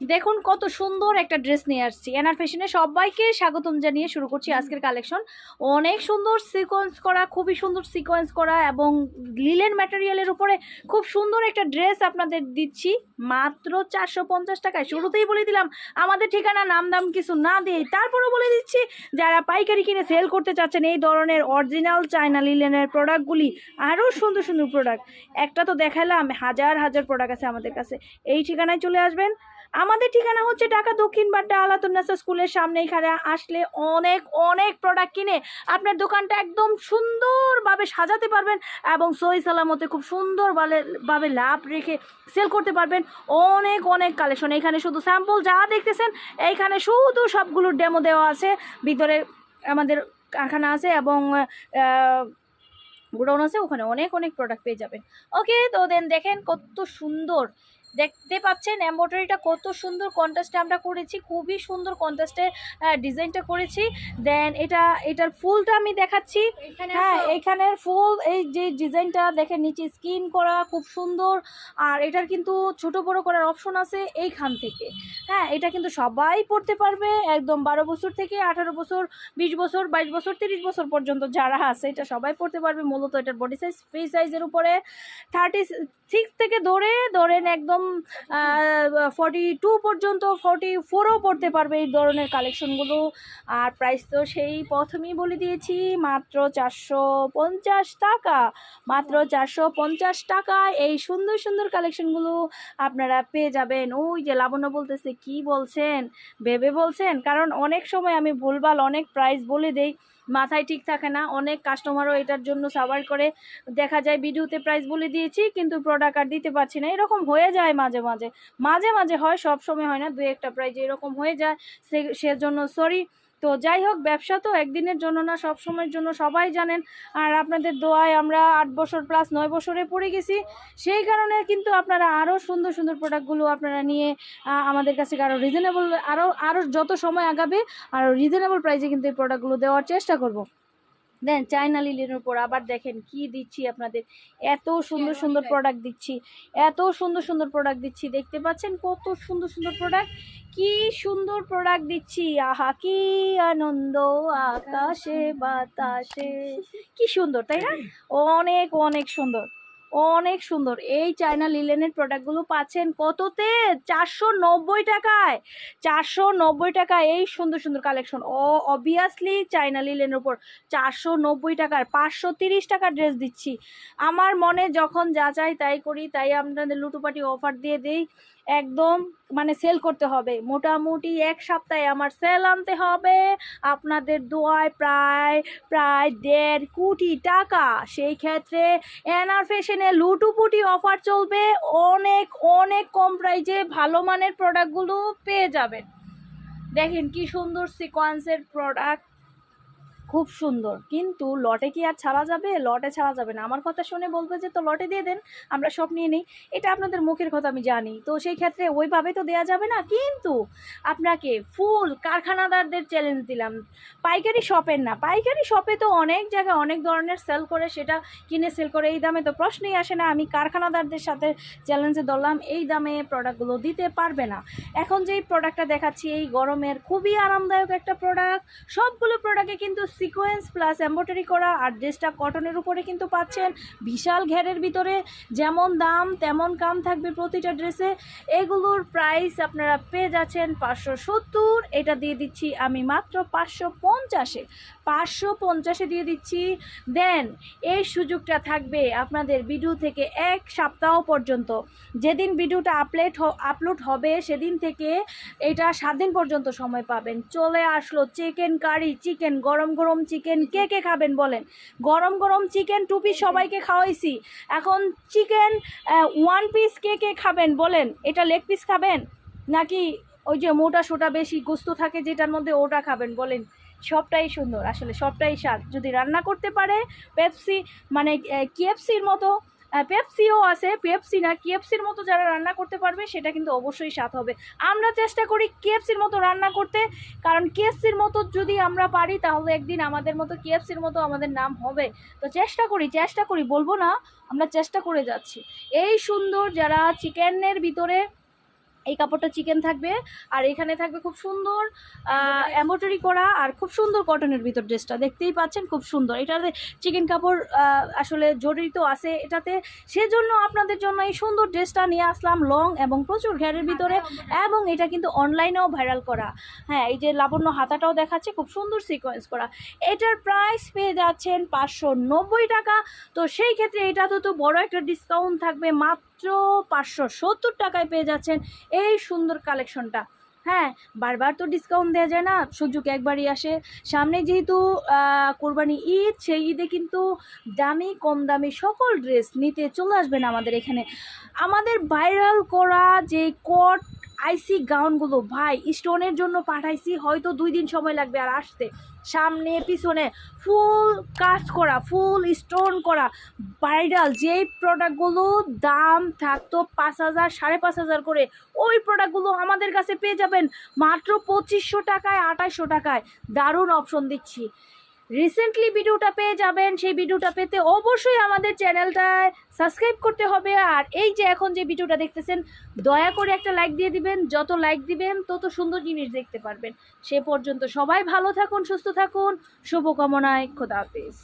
দেখুন কত সুন্দর একটা ড্রেস নিয়ে আসছি। এনার ফ্যাশনে সবাইকে স্বাগতম জানিয়ে শুরু করছি আজকের কালেকশন। অনেক সুন্দর সিকোয়েন্স করা খুবই সুন্দর সিকোয়েন্স করা এবং লিলেন ম্যাটেরিয়ালের উপরে খুব সুন্দর একটা ড্রেস আপনাদের দিচ্ছি। মাত্র চারশো পঞ্চাশ টাকায়। শুরুতেই বলে দিলাম আমাদের ঠিকানা নাম দাম কিছু না দিয়ে তারপরও বলে দিচ্ছি যারা পাইকারি কিনে সেল করতে চাচ্ছেন এই ধরনের অরিজিনাল চায়না লিলেনের প্রোডাক্টগুলি আরও সুন্দর সুন্দর প্রোডাক্ট একটা তো দেখালাম হাজার হাজার প্রোডাক্ট আছে আমাদের কাছে। এই ঠিকানায় চলে আসবেন। আমাদের ঠিকানা হচ্ছে ঢাকা দক্ষিণ বাড্ডা আলাতুন্নাসা স্কুলের সামনে। এখানে আসলে অনেক অনেক প্রোডাক্ট কিনে আপনার দোকানটা একদম সুন্দরভাবে সাজাতে পারবেন এবং সই সালামতে খুব সুন্দরভাবে, ভাবে লাভ রেখে সেল করতে পারবেন। অনেক অনেক কালেকশন এখানে শুধু স্যাম্পল যা দেখতেছেন এইখানে শুধু সবগুলোর ডেমো দেওয়া আছে। ভিতরে আমাদের কারখানা আছে এবং গোডাউন আছে। ওখানে অনেক অনেক প্রোডাক্ট পেয়ে যাবেন। ওকে তো দেন দেখেন কত সুন্দর। দেখতে পাচ্ছেন এম্ব্রয়ডারিটা কত সুন্দর কন্ট্রাস্টে আমরা করেছি খুবই সুন্দর কন্ট্রাস্টে ডিজাইনটা করেছি। দেন এটা এটার ফুলটা আমি দেখাচ্ছি। হ্যাঁ এইখানের ফুল এই যে ডিজাইনটা দেখেন নিচে স্কিন করা খুব সুন্দর। আর এটার কিন্তু ছোট বড় করার অপশন আছে এইখান থেকে। হ্যাঁ এটা কিন্তু সবাই পড়তে পারবে একদম বারো বছর থেকে আঠারো বছর বিশ বছর বাইশ বছর তিরিশ বছর পর্যন্ত যারা আছে এটা সবাই পড়তে পারবে মূলত এটার বডি সাইজ ফ্রি সাইজের উপরে। থার্টি সিক্স থেকে ধরে ধরেন একদম ফর্টি টু পর্যন্ত ফর্টি ফোরও পড়তে পারবে এই ধরনের কালেকশনগুলো আর প্রাইস তো সেই প্রথমেই বলে দিয়েছি, মাত্র চারশো পঞ্চাশ টাকা। মাত্র চারশো পঞ্চাশ টাকা এই সুন্দর সুন্দর কালেকশনগুলো আপনারা পেয়ে যাবেন। ওই যে লাবণ্য বলতেছে, কি বলছেন? ভেবে বলছেন? কারণ অনেক সময় আমি ভুলভাল অনেক প্রাইস বলে দেই। মাথায় ঠিক থাকে না। অনেক কাস্টমারও এটার জন্য সাবার করে। দেখা যায় ভিডিওতে প্রাইস বলে দিয়েছি, কিন্তু প্রোডাক্ট আর দিতে পারছি না। এরকম হয়ে যায় মাঝে মাঝে। মাঝে মাঝে হয়, সব সময় হয় না। দু একটা প্রাইজ এরকম হয়ে যায়। সে, সেজন্য সরি তো যাই হোক, ব্যবসা তো একদিনের জন্য না, সব সময়ের জন্য সবাই জানেন। আর আপনাদের দোয়ায় আমরা আট বছর প্লাস নয় বছরে পড়ে গেছি। সেই কারণে কিন্তু আপনারা আরও সুন্দর সুন্দর প্রোডাক্টগুলো আপনারা নিয়ে আমাদের কাছে আরও রিজনেবল আরও আরও যত সময় আগাবে আরও রিজনেবল প্রাইসে কিন্তু এই প্রোডাক্টগুলো দেওয়ার চেষ্টা করব। দেন চায়না লিলের উপর আবার দেখেন কি দিচ্ছি আপনাদের। এত সুন্দর সুন্দর প্রোডাক্ট দিচ্ছি। এত সুন্দর সুন্দর প্রোডাক্ট দিচ্ছি। দেখতে পাচ্ছেন কত সুন্দর সুন্দর প্রোডাক্ট কি সুন্দর প্রোডাক্ট দিচ্ছি। আহা কি আনন্দ আকাশে বাতাসে। কি সুন্দর তাই না? অনেক অনেক সুন্দর। অনেক সুন্দর। এই চায়না লিলেনের প্রোডাক্টগুলো পাচ্ছেন কততে? চারশো নব্বই টাকায়। চারশো নব্বই টাকায় এই সুন্দর সুন্দর কালেকশন ও অবভিয়াসলি চায়না লিলেনের উপর চারশো নব্বই টাকার, পাঁচশো তিরিশ টাকার ড্রেস দিচ্ছি। আমার মনে যখন যা চাই তাই করি, তাই আপনাদের লুটুপাটি অফার দিয়ে দেই। একদম মানে সেল করতে হবে। মোটামুটি এক সপ্তাহে আমার সেল আনতে হবে। আপনাদের দোয়ায় প্রায় প্রায় দেড় কোটি টাকা। সেই ক্ষেত্রে এনআর ফ্যাশনে লুটুপুটি অফার চলবে। অনেক অনেক কম প্রাইজে ভালো মানের প্রোডাক্টগুলো পেয়ে যাবেন। দেখেন কি সুন্দর সিকোয়েন্সের প্রোডাক্ট খুব সুন্দর। কিন্তু লটে কি আর ছাড়া যাবে? লটে ছাড়া যাবে না। আমার কথা শুনে বলবে যে, তো লটে দিয়ে দেন, আমরা সব নিয়ে নিই। এটা আপনাদের মুখের কথা আমি জানি। তো সেই ক্ষেত্রে ওইভাবে তো দেওয়া যাবে না। কিন্তু আপনাকে ফুল কারখানাদারদের চ্যালেঞ্জ দিলাম। পাইকারি শপের না। পাইকারি শপে তো অনেক জায়গায় অনেক ধরনের সেল করে সেটা কিনে সেল করে। এই দামে তো প্রশ্নই আসে না। আমি কারখানাদারদের সাথে চ্যালেঞ্জে ধরলাম। এই দামে প্রোডাক্টগুলো দিতে পারবে না। এখন যেই প্রোডাক্টটা দেখাচ্ছি, এই গরমের খুবই আরামদায়ক একটা প্রোডাক্ট সবগুলো প্রোডাক্টে কিন্তু সিকোয়েন্স প্লাস এম্ব্রয়ডারি করা, আর ড্রেসটা কটনের উপরে কিন্তু পাচ্ছেন। বিশাল ঘেরের ভিতরে যেমন দাম, তেমন কাম থাকবে প্রতিটা ড্রেসে এগুলোর প্রাইস আপনারা পেয়ে যাচ্ছেন পাঁচশো সত্তর। এটা দিয়ে দিচ্ছি আমি মাত্র পাঁচশো পঞ্চাশে। পাঁচশো পঞ্চাশে দিয়ে দিচ্ছি। দেন এই সুযোগটা থাকবে আপনাদের ভিডিও থেকে এক সপ্তাহ পর্যন্ত। যেদিন ভিডিওটা আপলোড আপলোড হবে, সেদিন থেকে এটা সাত দিন পর্যন্ত সময় পাবেন। চলে আসলো চিকেন কারি চিকেন গরম গরম চিকেন কে কে খাবেন বলেন? গরম গরম চিকেন টু পিস সবাইকে খাওয়াইছি। এখন চিকেন ওয়ান পিস কে কে খাবেন বলেন? এটা লেগ পিস খাবেন? নাকি ওই যে মোটা সোটা বেশি গোস্ত থাকে যেটার মধ্যে ওটা খাবেন বলেন? সবটাই সুন্দর, আসলে সবটাই স্বাদ। যদি রান্না করতে পারে পেপসি মানে কেএফসির মতো পেপসিও আছে পেপসি না কেএফসির মতো যারা রান্না করতে পারবে, সেটা কিন্তু অবশ্যই স্বাদ হবে। আমরা চেষ্টা করি কেএফসির মতো রান্না করতে, কারণ কেএফসির মতো যদি আমরা পারি, তাহলে একদিন আমাদের মতো কেএফসির মতো আমাদের নাম হবে। তো চেষ্টা করি চেষ্টা করি, বলব না, আমরা চেষ্টা করে যাচ্ছি। এই সুন্দর যারা চিকেনের ভিতরে এই কাপড়টা চিকেন থাকবে। আর এখানে থাকবে খুব সুন্দর এম্ব্রয়ডারি করা আর খুব সুন্দর কটনের ভিতর ড্রেসটা দেখতেই পাচ্ছেন খুব সুন্দর। এটাতে চিকেন কাপড় আসলে জড়িত আছে এটাতে। সেজন্য আপনাদের জন্য এই সুন্দর ড্রেসটা নিয়ে আসলাম লং এবং প্রচুর ঘেরের ভিতরে এবং এটা কিন্তু অনলাইনেও ভাইরাল করা। হ্যাঁ এই যে লাবণ্য হাতাটাও দেখাচ্ছে খুব সুন্দর সিকোয়েন্স করা। এটার প্রাইস পেয়ে যাচ্ছেন পাঁচশো নব্বই টাকা। তো সেই ক্ষেত্রে এটা তো তো বড় একটা ডিসকাউন্ট থাকবে মাত্র পাঁচশো সত্তর টাকায় পেয়ে যাচ্ছেন এই সুন্দর কালেকশনটা। হ্যাঁ বারবার তো ডিসকাউন্ট দেওয়া যায় না, সুযোগ একবারই আসে। সামনে যেহেতু কোরবানি ঈদ, সেই ঈদে কিন্তু দামি, কম দামি সকল ড্রেস নিতে চলে আসবেন আমাদের এখানে। আমাদের ভাইরাল করা যে কট আইসি গাউনগুলো ভাই স্টোনের জন্য পাঠাইছি, হয়তো দুই দিন সময় লাগবে আর আসতে। সামনে, পিছনে ফুল কাজ করা ফুল স্টোন করা ভাইরাল যেই প্রোডাক্টগুলো দাম থাকতো পাঁচ হাজার, সাড়ে পাঁচ হাজার করে, ওই প্রোডাক্টগুলো আমাদের কাছে পেয়ে যাবেন মাত্র পঁচিশশো টাকায় আঠাশশো টাকায়। দারুণ অপশন দিচ্ছি। রিসেন্টলি ভিডিওটা পেয়ে যাবেন, সেই ভিডিওটা পেতে অবশ্যই আমাদের চ্যানেলটায় সাবস্ক্রাইব করতে হবে। আর এই যে এখন যে ভিডিওটা দেখতেছেন, দয়া করে একটা লাইক দিয়ে দিবেন। যত লাইক দিবেন, তত সুন্দর জিনিস দেখতে পারবেন। সে পর্যন্ত সবাই ভালো থাকুন, সুস্থ থাকুন। শুভকামনায়, খোদা হাফিজ।